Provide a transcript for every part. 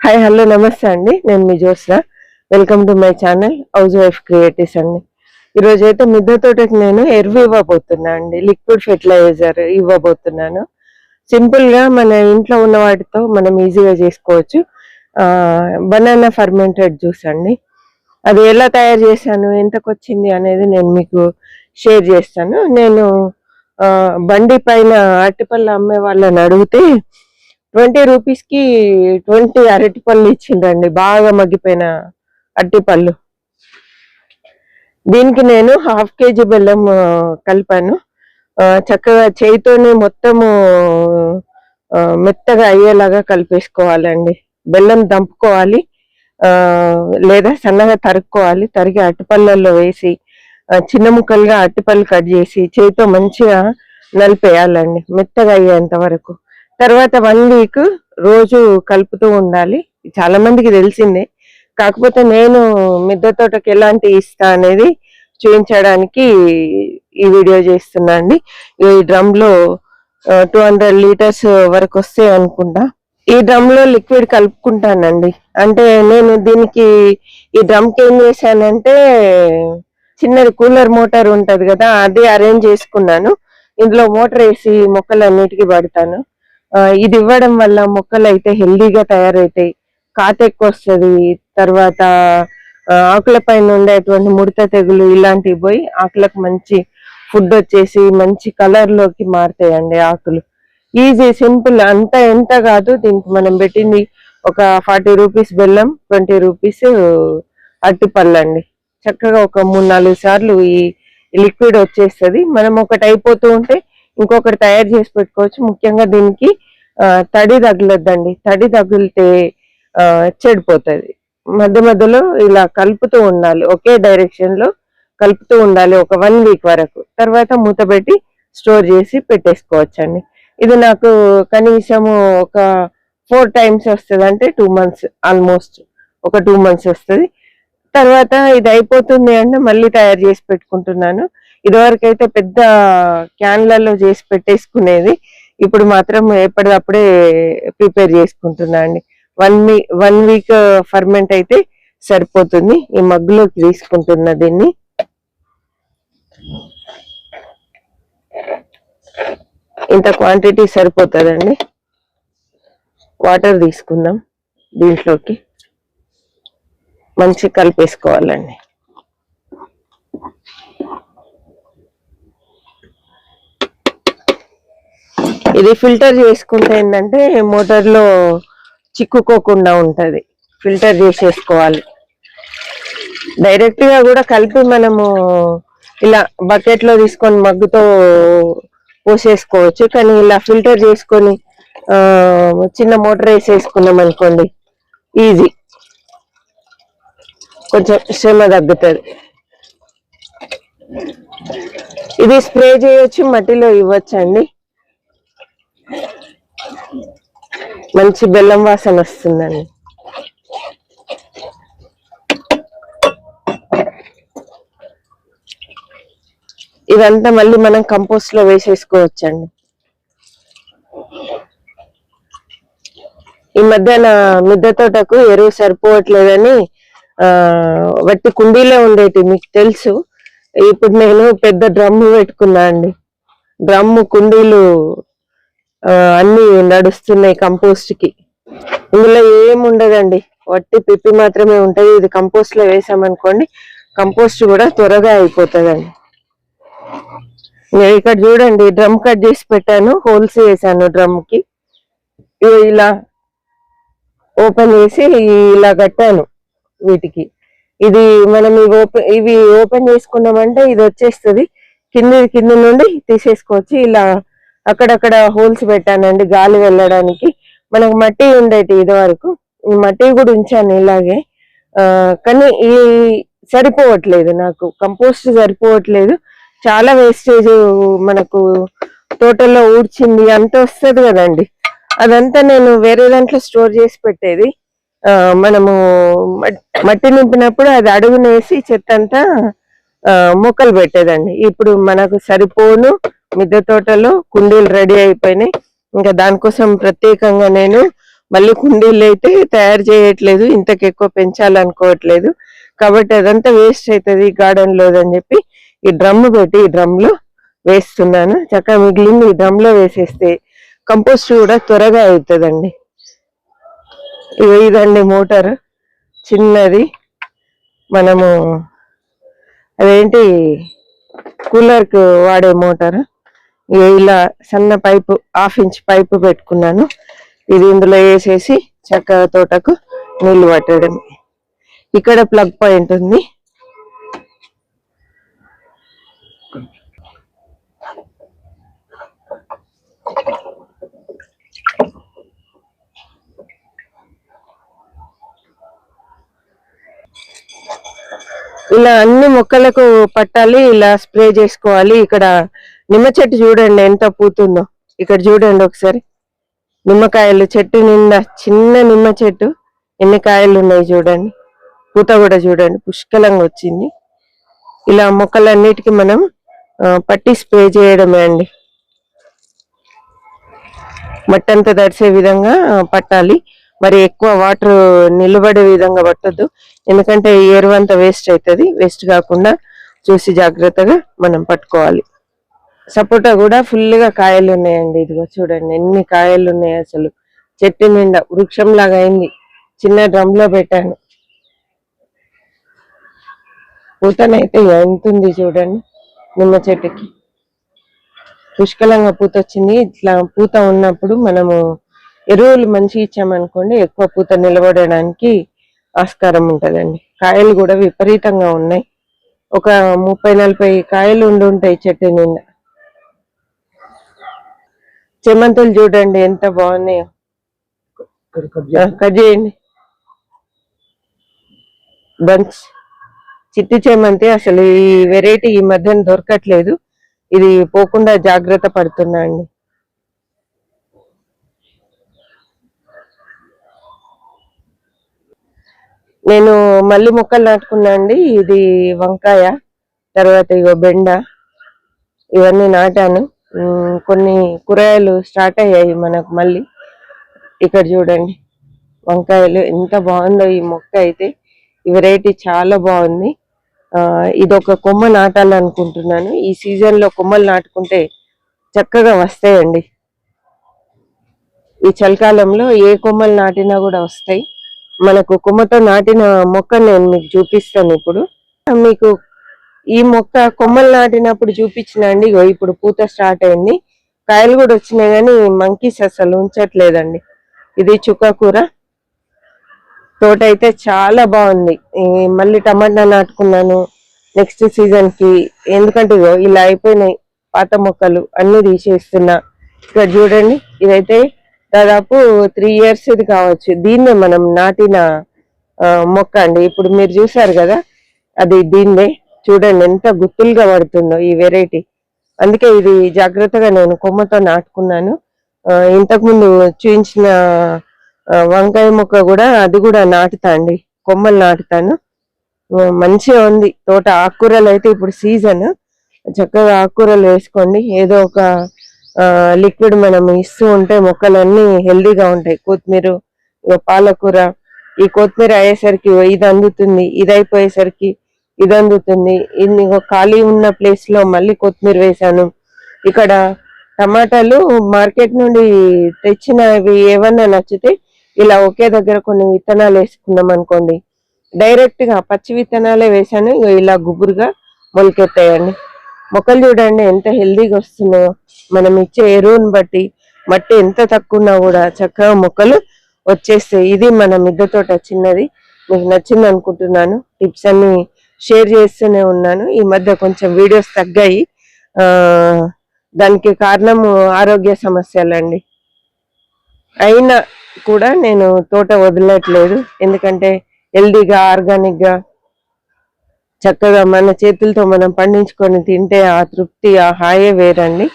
Hi hello నమస్తే అండి. నేను మీ జోస్రా welcome to my channel house wife creatives అండి. ఈరోజు అయితే మిద్దె తోటకి నేను ఎరువు ఇవ్వబోతున్నా అండి. లిక్విడ్ ఫెర్టిలైజర్ ఇవ్వబోతున్నాను. సింపుల్గా మన ఇంట్లో ఉన్న వాటితో మనం ఈజీగా చేసుకోవచ్చు. బనానా ఫర్మెంటెడ్ జ్యూస్ అండి. అది ఎలా తయారు చేశాను ఎంతకు వచ్చింది అనేది నేను మీకు షేర్ చేస్తాను. నేను బండి పైన అరటిపళ్ళు అమ్మే వాళ్ళని అడిగితే ట్వంటీ రూపీస్కి ట్వంటీ అరటిపళ్ళు ఇచ్చిండ్రండి. బాగా మగ్గిపోయిన అరటిపళ్ళు. దీనికి నేను హాఫ్ కేజీ బెల్లం కలిపాను. చక్కగా చేయితోనే మొత్తము మెత్తగా అయ్యేలాగా కలిపేసుకోవాలండి. బెల్లం దంపుకోవాలి. లేదా సన్నగా తరుక్కోవాలి. తరిగి అరటిపళ్ళల్లో వేసి చిన్న ముక్కలుగా అరటిపళ్ళు కట్ చేసి చేతితో మంచిగా నలిపేయాలండి మెత్తగా అయ్యేంత వరకు. తర్వాత వన్ వీక్ రోజు కలుపుతూ ఉండాలి. చాలా మందికి తెలిసిందే. కాకపోతే నేను మిద్దె తోటకి ఎలాంటి ఇస్తా అనేది చూపించడానికి ఈ వీడియో చేస్తున్నా అండి. ఈ డ్రమ్లో టూ హండ్రెడ్ లీటర్స్ వరకు వస్తాయి అనుకుంటా. ఈ డ్రమ్లో లిక్విడ్ కలుపుకుంటానండి. అంటే నేను దీనికి ఈ డ్రమ్కి ఏం చేశానంటే చిన్నది కూలర్ మోటార్ ఉంటది కదా అది అరేంజ్ చేసుకున్నాను. ఇందులో మోటార్ వేసి మొక్కలన్నిటికీ పడతాను. ఇది ఇవ్వడం వల్ల మొక్కలు అయితే హెల్దీగా తయారవుతాయి కాత ఎక్కువ వస్తుంది తర్వాత ఆకుల పైన ఉండేటువంటి ముడత తెగులు ఇలాంటివి పోయి ఆకులకు మంచి ఫుడ్ వచ్చేసి మంచి కలర్లోకి మారుతాయండి ఆకులు. ఈజీ సింపుల్ అంత ఎంత కాదు. దీనికి మనం పెట్టింది ఒక ఫార్టీ రూపీస్ బెల్లం ట్వంటీ రూపీస్ అరటిపళ్ళు అండి చక్కగా ఒక మూడు నాలుగు సార్లు ఈ లిక్విడ్ వచ్చేస్తుంది. మనం ఒకటి అయిపోతూ ఉంటే ఇంకొకటి తయారు చేసి పెట్టుకోవచ్చు. ముఖ్యంగా దీనికి తడి తగులద్దండి. తడి తగిలితే చెడిపోతుంది. మధ్య మధ్యలో ఇలా కలుపుతూ ఉండాలి. ఒకే డైరెక్షన్లో కలుపుతూ ఉండాలి ఒక వన్ వీక్ వరకు. తర్వాత మూత పెట్టి స్టోర్ చేసి పెట్టేసుకోవచ్చండి. ఇది నాకు కనీసము ఒక ఫోర్ టైమ్స్ వస్తుంది అంటే టూ మంత్స్ ఆల్మోస్ట్ ఒక టూ మంత్స్ వస్తుంది. తర్వాత ఇది అయిపోతుంది అంటే మళ్ళీ తయారు చేసి పెట్టుకుంటున్నాను. ఇదివరకు అయితే పెద్ద క్యాన్లలో చేసి పెట్టేసుకునేది. ఇప్పుడు మాత్రం ఎప్పటికప్పుడే ప్రిపేర్ చేసుకుంటున్నా అండి. వన్ వీ వన్ వీక్ ఫర్మెంట్ అయితే సరిపోతుంది. ఈ మగ్గులోకి తీసుకుంటున్నా దీన్ని. ఇంత క్వాంటిటీ సరిపోతుందండి. వాటర్ తీసుకుందాం దీంట్లోకి. మంచిగా కలిపేసుకోవాలండి. ఇది ఫిల్టర్ చేసుకుంటే ఏంటంటే మోటార్లో చిక్కుకోకుండా ఉంటుంది. ఫిల్టర్ చేసేసుకోవాలి. డైరెక్ట్గా కూడా కలిపి మనము ఇలా బకెట్లో తీసుకొని మగ్గుతో పోసేసుకోవచ్చు. కానీ ఇలా ఫిల్టర్ చేసుకొని చిన్న మోటార్ వేసేసుకున్నాం అనుకోండి ఈజీ. కొంచెం శ్రమ తగ్గుతుంది. ఇది స్ప్రే చేయొచ్చు మట్టిలో ఇవ్వచ్చండి. మంచి బెల్లం వాసన వస్తుందండి. ఇదంతా మళ్ళీ మనం కంపోస్ట్లో వేసేసుకోవచ్చండి. ఈ మధ్య నా మిద్దె తోటకు ఎరువు సరిపోవట్లేదని వట్టి కుండీలే ఉండేటి మీకు తెలుసు. ఇప్పుడు నేను పెద్ద డ్రమ్ము పెట్టుకున్నా అండి. డ్రమ్ము కుండీలు అన్ని నడుస్తున్నాయి కంపోస్ట్కి ఇందులో ఏం ఉండదండి. వట్టి పిప్పి మాత్రమే ఉంటది. ఇది కంపోస్ట్లో వేసామనుకోండి కంపోస్ట్ కూడా త్వరగా అయిపోతుందండి. నేను ఇక్కడ చూడండి డ్రమ్ కట్ చేసి పెట్టాను హోల్స్ వేసాను డ్రమ్కి ఇలా ఓపెన్ చేసి ఇలా కట్టాను. వీటికి. ఇది మనం ఇవి ఓపెన్ ఇవి ఓపెన్ చేసుకున్నామంటే ఇది వచ్చేస్తుంది. కింద కింద నుండి తీసేసుకోవచ్చు. ఇలా అక్కడక్కడ హోల్స్ పెట్టానండి గాలి వెళ్ళడానికి. మనకు మట్టి ఉండేటి ఇది వరకు. మట్టి కూడా ఉంచాను ఇలాగే. కానీ ఈ సరిపోవట్లేదు నాకు. కంపోస్ట్ సరిపోవట్లేదు. చాలా వేస్టేజ్ మనకు తోటలో ఊడ్చింది. అంత వస్తుంది కదండి. అదంతా నేను వేరే దాంట్లో స్టోర్ చేసి పెట్టేది. మనము మట్టి నింపినప్పుడు అది అడుగునేసి చెత్త అంతా మొక్కలు పెట్టేదండి. ఇప్పుడు మనకు సరిపోను మిద్దె తోటలో కుండీలు రెడీ అయిపోయినాయి. ఇంకా దానికోసం ప్రత్యేకంగా నేను మళ్ళీ కుండీలు అయితే తయారు చేయట్లేదు. ఇంతకు ఎక్కువ పెంచాలనుకోవట్లేదు. కాబట్టి అదంతా వేస్ట్ అవుతుంది గార్డెన్లో చెప్పి ఈ డ్రమ్ పెట్టి ఈ డ్రమ్లో వేస్తున్నాను. చక్కగా మిగిలింది ఈ డ్రమ్లో వేసేస్తే కంపోస్ట్ కూడా త్వరగా అవుతుందండి. ఇగో ఇదండి మోటార్. చిన్నది. మనము అదేంటి? కూలర్కు వాడే మోటార్. ఇలా సన్న పైపు హాఫ్ ఇంచ్ పైపు పెట్టుకున్నాను. ఇది ఇందులో వేసేసి చక్కగా తోటకు నీళ్ళు పట్టడం ఇక్కడ ప్లగ్ పాయింట్ ఉంది. ఇలా అన్ని మొక్కలకు పట్టాలి ఇలా స్ప్రే చేసుకోవాలి. ఇక్కడ నిమ్మ చెట్టు చూడండి ఎంత పూతుందో. ఇక్కడ చూడండి ఒకసారి. నిమ్మకాయలు చెట్టు నిండా చిన్న నిమ్మ చెట్టు. ఎన్ని కాయలు ఉన్నాయి చూడండి. పూత కూడా చూడండి. పుష్కలంగా వచ్చింది. ఇలా మొక్కలన్నిటికీ మనం పట్టి స్ప్రే చేయడమే అండి. మట్టంతా దరిసే విధంగా పట్టాలి. మరి ఎక్కువ వాటర్ నిలబడే విధంగా పట్టద్దు. ఎందుకంటే ఎరువు అంతా వేస్ట్ అవుతుంది వేస్ట్ కాకుండా చూసి జాగ్రత్తగా మనం పట్టుకోవాలి. సపోటా కూడా ఫుల్గా కాయలు ఉన్నాయండి. ఇదిగో చూడండి ఎన్ని కాయలు ఉన్నాయి అసలు. చెట్టు నిండా వృక్షం లాగా అయింది. చిన్న డ్రమ్లో పెట్టాను. పూతనైతే ఎంత ఉంది చూడండి నిమ్మ చెట్టుకి. పుష్కలంగా పూత వచ్చింది ఇట్లా పూత ఉన్నప్పుడు మనము ఎరువులు మంచిగా ఇచ్చామనుకోండి ఎక్కువ పూత నిలబడడానికి ఆస్కారం ఉంటదండి. కాయలు కూడా విపరీతంగా ఉన్నాయి. ఒక ముప్పై నలభై కాయలు ఉండి ఉంటాయి చెట్టు నిండా. చెమంతులు చూడండి ఎంత బాగున్నాయో. కట్ చేయండి. బంచ్. చిట్టి చేమంతి అసలు ఈ వెరైటీ ఈ మధ్యన దొరకట్లేదు. ఇది పోకుండా జాగ్రత్త పడుతున్నా అండి? నేను మళ్ళీ మొక్కలు నాటుకున్నా అండి. ఇది వంకాయ తర్వాత ఇగో బెండ ఇవన్నీ నాటాను. కొన్ని కూరగాయలు స్టార్ట్ అయ్యాయి మనకు మళ్ళీ. ఇక్కడ చూడండి వంకాయలు ఎంత బాగుందో ఈ మొక్క అయితే. ఈ వెరైటీ చాలా బాగుంది. ఇది ఒక కొమ్మ నాటాలనుకుంటున్నాను. ఈ సీజన్లో కొమ్మలు నాటుకుంటే చక్కగా వస్తాయండి. ఈ చలికాలంలో ఏ కొమ్మలు నాటినా కూడా వస్తాయి. మనకు కొమ్మతో నాటిన మొక్క నేను మీకు చూపిస్తాను ఇప్పుడు. మీకు ఈ మొక్క కొమ్మలు నాటినప్పుడు చూపించిన అండి ఇగో ఇప్పుడు పూత స్టార్ట్ అయింది. కాయలు కూడా వచ్చినాయి కానీ మంకీస్ అసలు ఉంచట్లేదండి. ఇది చుక్క కూర. తోట అయితే చాలా బాగుంది. మళ్ళీ టమాటా నాటుకున్నాను నెక్స్ట్ సీజన్కి ఎందుకంటే ఇగో ఇలా అయిపోయినాయి పాత మొక్కలు అన్ని తీసేస్తున్నా. ఇక్కడ చూడండి ఇదైతే దాదాపు త్రీ ఇయర్స్ ఇది కావచ్చు. దీన్నే మనం నాటిన మొక్క అండి. ఇప్పుడు మీరు చూసారు కదా అది దీన్నే. చూడండి ఎంత గుత్తులుగా పడుతుందో ఈ వెరైటీ అందుకే ఇది జాగ్రత్తగా నేను కొమ్మతో నాటుకున్నాను. ఇంతకుముందు చూపించిన వంకాయ మొక్క కూడా అది కూడా నాటుతా అండి. కొమ్మలు నాటుతాను. మంచిగా ఉంది. తోట ఆకుకూరలు అయితే ఇప్పుడు సీజన్ చక్కగా ఆకుకూరలు వేసుకోండి. ఏదో ఒక లిక్విడ్ మనం ఇస్తూ ఉంటే మొక్కలన్నీ హెల్దీగా ఉంటాయి. కొత్తిమీర ఇగో పాలకూర ఈ కొత్తిమీర అయ్యేసరికి ఇది అందుతుంది ఇది అయిపోయేసరికి ఇది అందుతుంది. ఇది ఖాళీ ఉన్న ప్లేస్లో మళ్ళీ కొత్తిమీర వేశాను. ఇక్కడ టమాటాలు మార్కెట్ నుండి తెచ్చినవి ఏమన్నా నచ్చితే ఇలా ఒకే దగ్గర కొన్ని విత్తనాలు వేసుకున్నాం అనుకోండి. డైరెక్ట్గా పచ్చి విత్తనాలే వేసాను ఇగో ఇలా గుబురుగా మొలకెత్తాయండి. మొక్కలు చూడండి ఎంత హెల్దీగా వస్తున్నాయో. మనం ఇచ్చే ఎరువుని బట్టి మట్టి ఎంత తక్కువన్నా కూడా చక్కగా మొక్కలు వచ్చేస్తాయి. ఇది మన మిద్దె తోట చిన్నది. మీకు నచ్చింది అనుకుంటున్నాను. టిప్స్ అన్ని షేర్ చేస్తూనే ఉన్నాను. ఈ మధ్య కొంచెం వీడియోస్ తగ్గాయి. దానికి కారణం ఆరోగ్య సమస్యలండి. అయినా కూడా నేను తోట వదలట్లేదు. ఎందుకంటే హెల్దీగా ఆర్గానిక్గా చక్కగా మన చేతులతో మనం పండించుకొని తింటే ఆ తృప్తి ఆ హాయే వేరండి.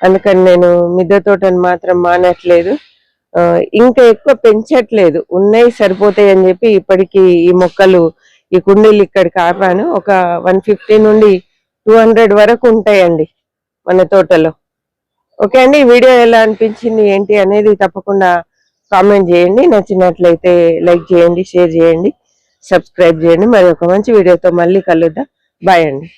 అందుకని నేను మిద్దె తోటని మాత్రం మానట్లేదు. ఇంకా ఎక్కువ పెంచట్లేదు. ఉన్నాయి సరిపోతాయి అని చెప్పి ఇప్పటికి ఈ మొక్కలు ఈ కుండీలు ఇక్కడ కాపాను ఒక వన్ ఫిఫ్టీ నుండి టూ హండ్రెడ్ వరకు ఉంటాయండి మన తోటలో. ఓకే అండి వీడియో ఎలా అనిపించింది ఏంటి అనేది తప్పకుండా కామెంట్ చేయండి. నచ్చినట్లయితే లైక్ చేయండి షేర్ చేయండి సబ్స్క్రైబ్ చేయండి. మరి ఒక మంచి వీడియోతో మళ్ళీ కలుద్దాం. బాయ్ అండి.